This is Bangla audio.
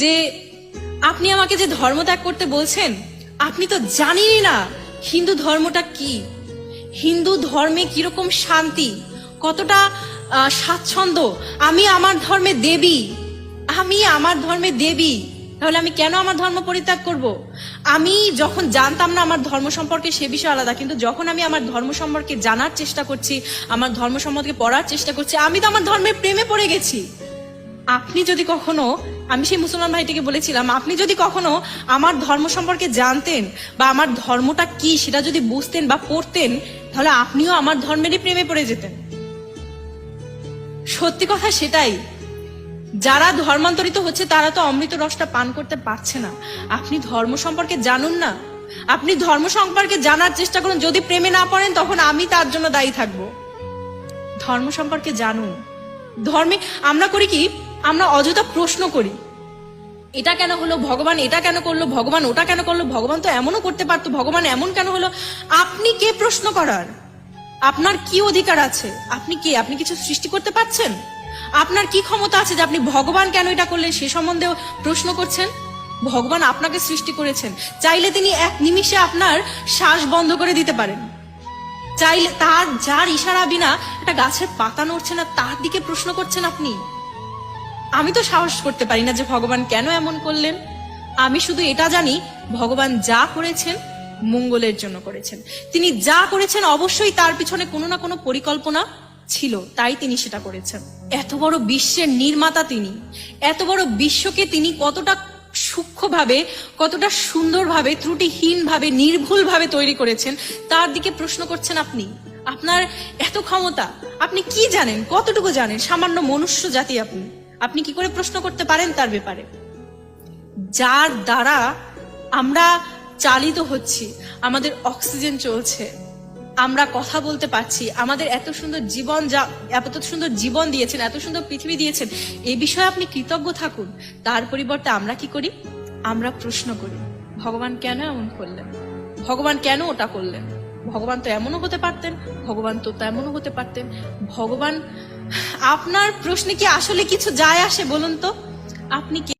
যে আপনি আমাকে যে ধর্ম ত্যাগ করতে বলছেন, আপনি তো জানেনই না হিন্দু ধর্মটা কি। হিন্দু ধর্মে কীরকম শান্তি, কতটা স্বাচ্ছন্দ্য। আমি আমার ধর্মে দেবী। আমি আমার ধর্মে দেবী। তাহলে আমি কেন আমার ধর্ম পরিত্যাগ করব? আমি যখন জানতাম না আমার ধর্ম সম্পর্কে সে বিষয় আলাদা, কিন্তু যখন আমি আমার ধর্ম সম্পর্কে জানার চেষ্টা করছি, আমার ধর্ম সম্পর্কে পড়ার চেষ্টা করছি, আমি তো আমার ধর্মের প্রেমে পড়ে গেছি। আপনি যদি কখনো, আমি সেই মুসলমান ভাইটিকে বলেছিলাম, আপনি যদি কখনো আমার ধর্ম সম্পর্কে জানতেন বা আমার ধর্মটা কি সেটা যদি বুঝতেন বা পড়তেন, তাহলে আপনিও আমার ধর্মেরই প্রেমে পড়ে যেতেন। সত্যি কথা সেটাই, যারা ধর্মান্তরিত হচ্ছে তারা তো অমৃত রসটা পান করতে পারছে না। আপনি ধর্ম সম্পর্কে জানুন না। আপনি ধর্ম সম্পর্কে জানার চেষ্টা করুন, যদি প্রেমে না পড়েন তখন আমি তার জন্য দায়ী থাকব। ধর্ম সম্পর্কে জানুন। ধর্মে, আমরা করি কি আমরা অযথা প্রশ্ন করি, এটা কেন হলো ভগবান, এটা কেন করল ভগবান, ওটা কেন করল ভগবান, তো এমনও করতে পারতো, ভগবান এমন কেন হলো? আপনি কে প্রশ্ন করার? আপনার কি অধিকার আছে? আপনি কে? আপনি কিছু সৃষ্টি করতে পারছেন? আপনার কি ক্ষমতা আছে যে আপনি ভগবান কেন এটা করলেন? সে সম্বন্ধেও প্রশ্ন করছেন? ভগবান আপনাকে সৃষ্টি করেছেন। চাইলে তিনি এক নিমিষে আপনার শ্বাস বন্ধ করে দিতে পারেন। চাইলে তার, যার ইশারা বিনা একটা গাছের পাতা নড়ছে না, তার দিকে প্রশ্ন করছেন আপনি? আমি তো সাহস করতে পারি না যে ভগবান কেন এমন করলেন। আমি শুধু এটা জানি, ভগবান যা করেছেন, মঙ্গলের জন্য করেছেন। তিনি যা করেছেন অবশ্যই তার পিছনে কোনো না কোনো পরিকল্পনা ছিল, তাই তিনি সেটা করেছেন। এত বড় বিশ্বের নির্মাতা তিনি। এত বড় বিশ্বকে তিনি কতটা সূক্ষ্মভাবে, কতটা সুন্দরভাবে, ত্রুটিহীনভাবে, নির্ভুলভাবে তৈরি করেছেন, তার দিকে প্রশ্ন করছেন আপনি। আপনার এত ক্ষমতা, আপনি কি জানেন? কতটুকু জানেন? সামান্য মনুষ্য জাতি আপনি। আপনি কি করে প্রশ্ন করতে পারেন তার ব্যাপারে? যার দ্বারা আমরা চালিত হচ্ছি, আমাদের অক্সিজেন চলছে, আমরা কথা বলতে পারছি, আমাদের এত সুন্দর জীবন যা, এত সুন্দর জীবন দিয়েছেন, এত সুন্দর পৃথিবী দিয়েছেন এই বিষয়ে আপনি কৃতজ্ঞ থাকুন। তার পরিবর্তে আমরা কি করি? আমরা প্রশ্ন করি, ভগবান কেন এমন করলেন? ভগবান কেন ওটা করলেন? ভগবান তো এমনও হতে পারতেন, ভগবান তো তেমনও হতে পারতেন। ভগবান আপনার প্রশ্নে কি আসলে কিছু যায় আসে বলুন তো? আপনি কে?